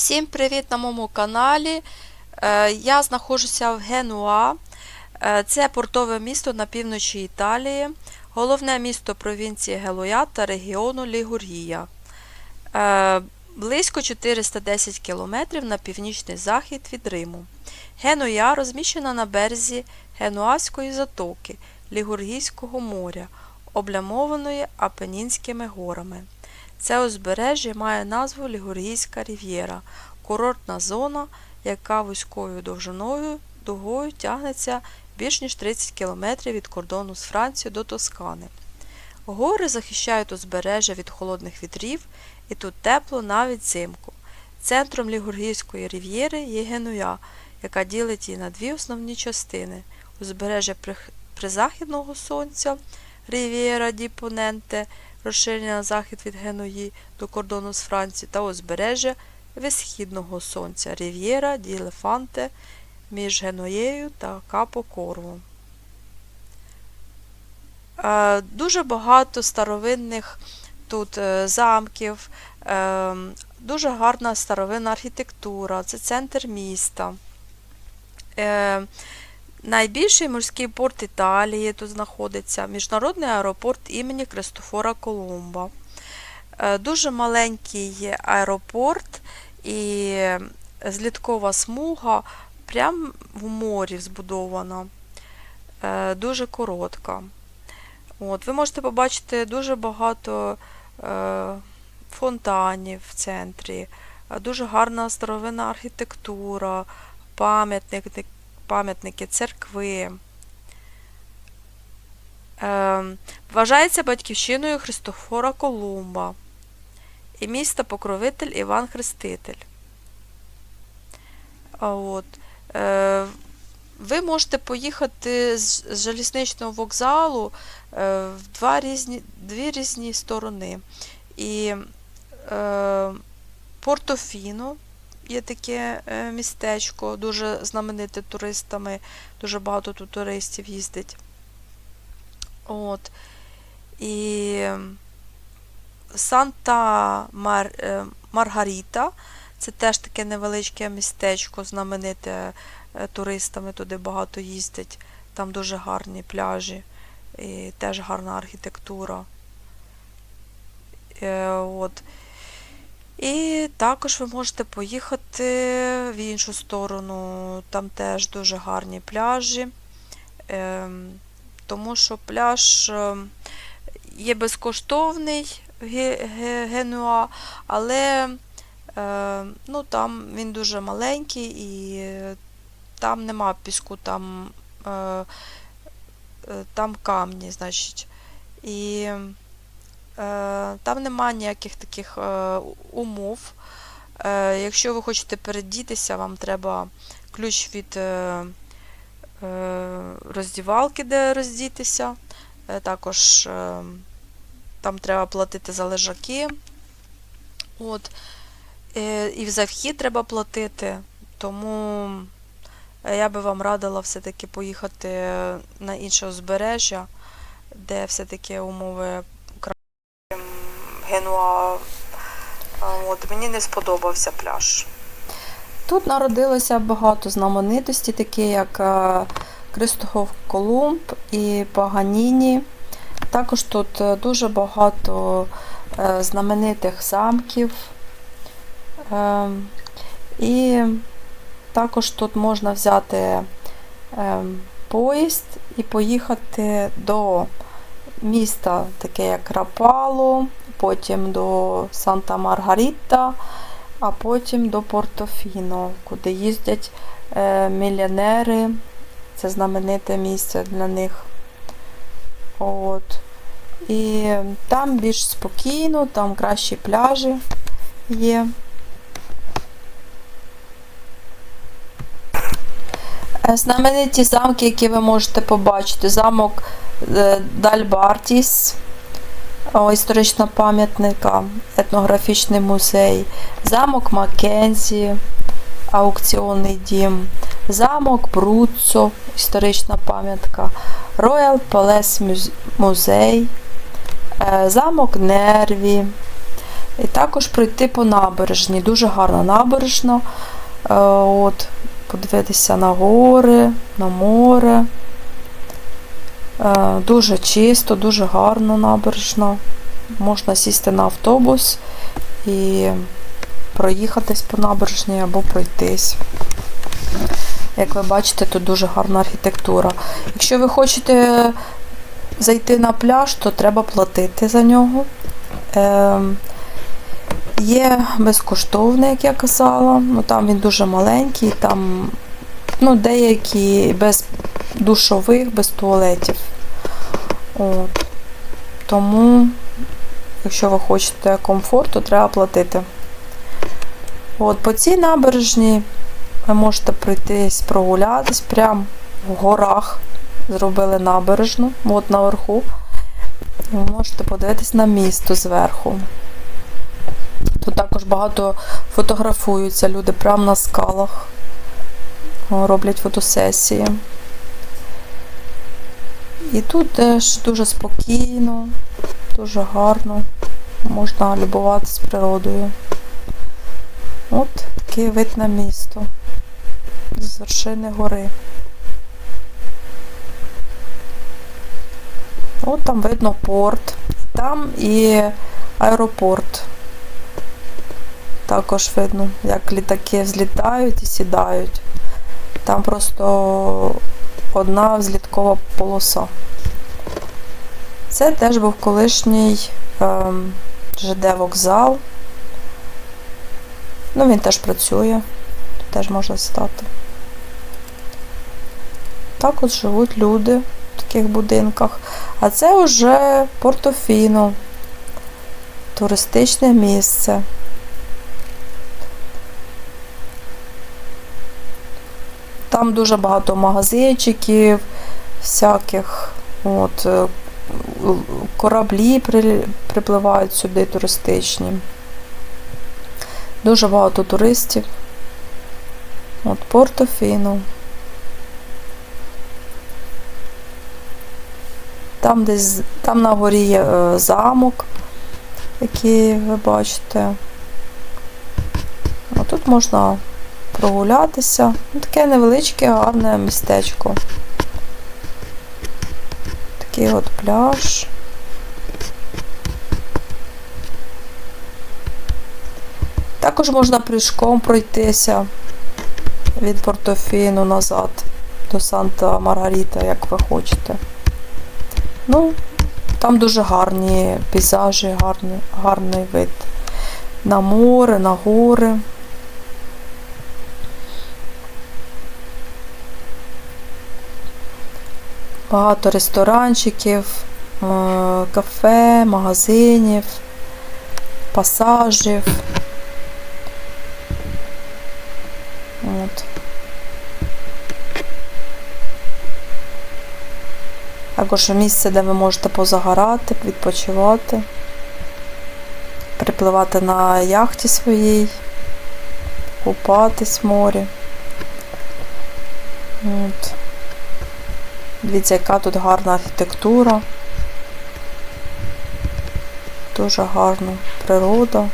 Всім привіт на моєму каналі. Е, Я знаходжуся в Генуа. Е, Це портове місто на півночі Італії, головне місто провінції Гелуя та регіону Лігургія. Е, Близько 410 км на північний захід від Риму. Генуя розміщена на березі Генуазької затоки Лігургійського моря, облямованої Апенінськими горами. Це узбережжя має назву Лігургійська рів'єра, курортна зона, яка вузькою довжиною дугою тягнеться більш ніж 30 км від кордону з Францією до Тоскани. Гори захищають узбережжя від холодних вітрів, і тут тепло навіть взимку. Центром Лігургійської рів'єри є Генуя, яка ділить її на дві основні частини: узбережжя призахідного сонця Рів'єра ді Поненте, розширення на захід від Генуї до кордону з Францією, та узбережжя Висхідного сонця Рів'єра ді Лефанте між Генуєю та Капо Корво. Е, Дуже багато старовинних тут е, замків, е, дуже гарна старовинна архітектура, це центр міста. Найбільший морський порт Італії тут знаходиться міжнародний аеропорт імені Кристофора Колумба. Е, Дуже маленький аеропорт і зліткова смуга прямо в морі збудована, Е, дуже коротка. От, ви можете побачити дуже багато е, фонтанів в центрі, дуже гарна старовинна архітектура, пам'ятники, пам'ятники церкви. Е, вважається батьківщиною Христофора Колумба і міста покровитель Іван Хреститель. От. Е, ви можете поїхати з залізничного вокзалу е, в два різні, дві різні сторони. І е, Портофіно є таке е, містечко, дуже знамените туристами, дуже багато тут туристів їздить. От. І Санта Мар, е, Маргаріта це теж таке невеличке містечко, знамените е, туристами, туди багато їздять. Там дуже гарні пляжі і теж гарна архітектура. От. І також ви можете поїхати в іншу сторону, там теж дуже гарні пляжі, Ем, тому що пляж ем, є безкоштовний Генуа, але е, ну, там він дуже маленький і там нема піску, там, е, е, там камні, значить. І там нема ніяких таких е, умов. Е, якщо ви хочете передітися, вам треба ключ від е, е, роздівалки, де роздітися. Е, також е, там треба платити за лежаки. От. Е, і за вхід треба платити. Тому е, я би вам радила все-таки поїхати на інше узбережжя, де все-таки умови. Генуа. От, мені не сподобався пляж. Тут народилося багато знаменитостей, такі як е, Кристоф Колумб і Паганіні. Також тут е, дуже багато е, знаменитих замків. Е, І також тут можна взяти е, поїзд і поїхати до міста, таке як Рапало, потім до Санта Маргарита, а потім до Портофіно, куди їздять е, мільйонери. Це знамените місце для них. От. І там більш спокійно, там кращі пляжі є. Е, Знамениті замки, які ви можете побачити. Замок Дальбартіс, історична пам'ятника, етнографічний музей, замок Маккензі, аукціонний дім, замок Бруццо, історична пам'ятка, Royal Palace музей, е, замок Нерві, І також пройти по набережні. Дуже гарна набережна. Е, От, подивитися на гори, на море. Е, Дуже чисто, дуже гарно набережна. Можна сісти на автобус і проїхатись по набережній або пройтись. Як ви бачите, тут дуже гарна архітектура. Якщо ви хочете зайти на пляж, то треба платити за нього. Е, Є безкоштовний, як я казала, ну там він дуже маленький, там ну, деякі без душових, без туалетів. От. Тому, якщо ви хочете комфорту, треба платити. От, по цій набережній ви можете пройтись, прогулятись прямо в горах. Зробили набережну, от наверху. І ви можете подивитись на місто зверху. Тут також багато фотографуються люди прямо на скалах. Роблять фотосесії. І тут теж дуже спокійно, дуже гарно. Можна любуватись природою. От такий вид на місто з вершини гори. От там видно порт. Там і аеропорт. Також видно, як літаки взлітають і сідають. Там просто одна взліткова полоса. Це теж був колишній ем, ЖД вокзал. Ну, він теж працює, тут теж можна стати. Так от живуть люди в таких будинках. А це вже Портофіно, туристичне місце. Там дуже багато магазинчиків, всяких. От, е, кораблі при- припливають сюди туристичні. Дуже багато туристів. От Портофіно. Там десь, там на горі є е, замок, який ви бачите. Тут можна прогулятися. Ну, Таке невеличке, гарне містечко. Такий от пляж. Також можна пішком пройтися від Портофіну назад до Санта Маргарита, як ви хочете. Ну, там дуже гарні пейзажі, гарний, гарний вид. На море, на гори. Багато ресторанчиків, е, кафе, магазинів, пасажів. От. Також місце, де ви можете позагорати, відпочивати, припливати на яхті своїй, купатись в морі. От. Дивіться, яка тут гарна архітектура. Дуже гарна природа.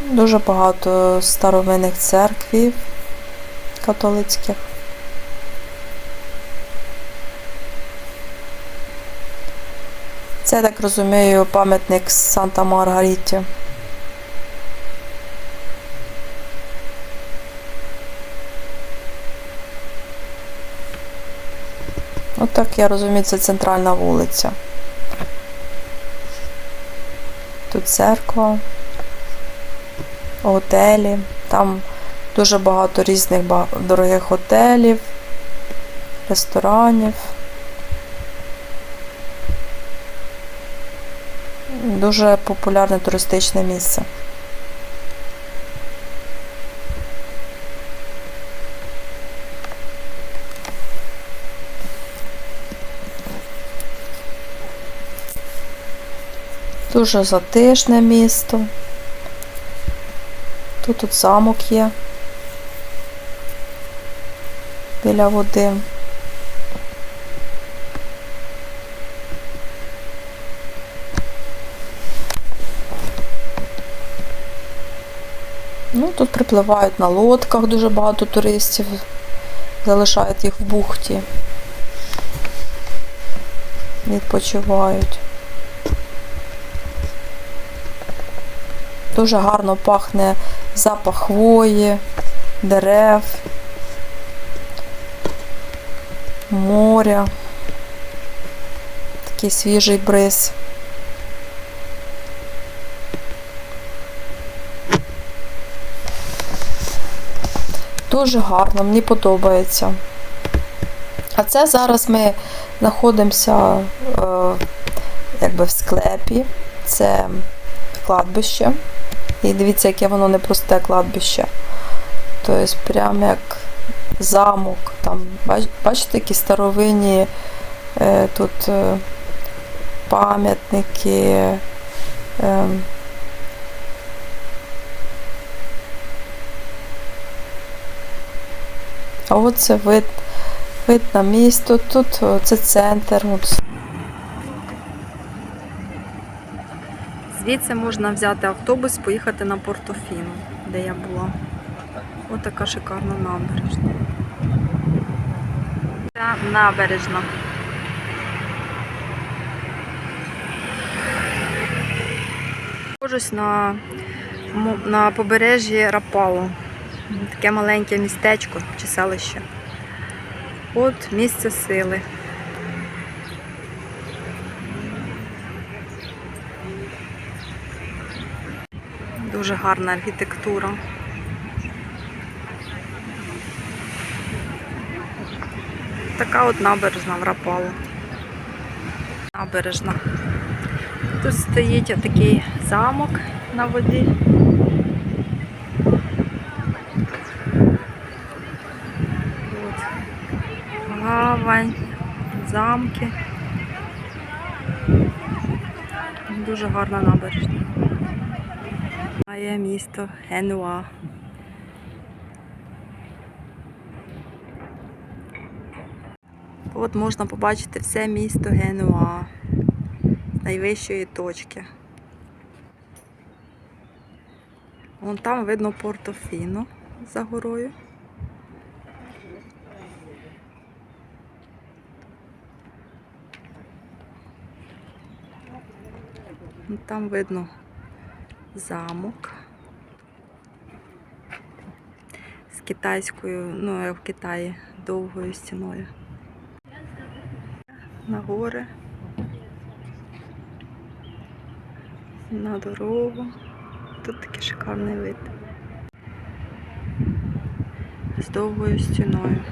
Дуже багато старовинних церквів католицьких. Це, так розумію, пам'ятник Санта Маргариті. От так я розумію, це центральна вулиця. Тут церква, готелі, там дуже багато різних дорогих готелів, ресторанів. Дуже популярне туристичне місце. Дуже затишне місто. Тут тут замок є. біля води. Ну, тут припливають на лодках дуже багато туристів, залишають їх в бухті. Відпочивають. Дуже гарно пахне запах хвої, дерев, моря. Такий свіжий бриз. Дуже гарно, мені подобається. А це зараз ми знаходимося е, якби в склепі. Це кладбище. І дивіться, яке воно непросте кладбище. Тобто, прям як замок. Там, бачите, які старовинні е, тут е, пам'ятники. Е, а от це вид, вид на місто. Тут це центр. Звідси можна взяти автобус, поїхати на Портофіно, де я була. Ось така шикарна набережна. Це набережна. Схожусь на, на побережжі Рапалу. Таке маленьке містечко чи селище. От місце сили. Дуже гарна архітектура. Така от набережна в Рапалу. Набережна. Тут стоїть такий замок на воді. От. Гавань, замки. Дуже гарна набережна. Має місто Генуа. От можна побачити все місто Генуа з найвищої точки. Вон там видно Портофіно за горою. Там видно замок з китайською, ну як в Китаї, довгою стіною. На гори, на дорогу. Тут такий шикарний вид. З довгою стіною.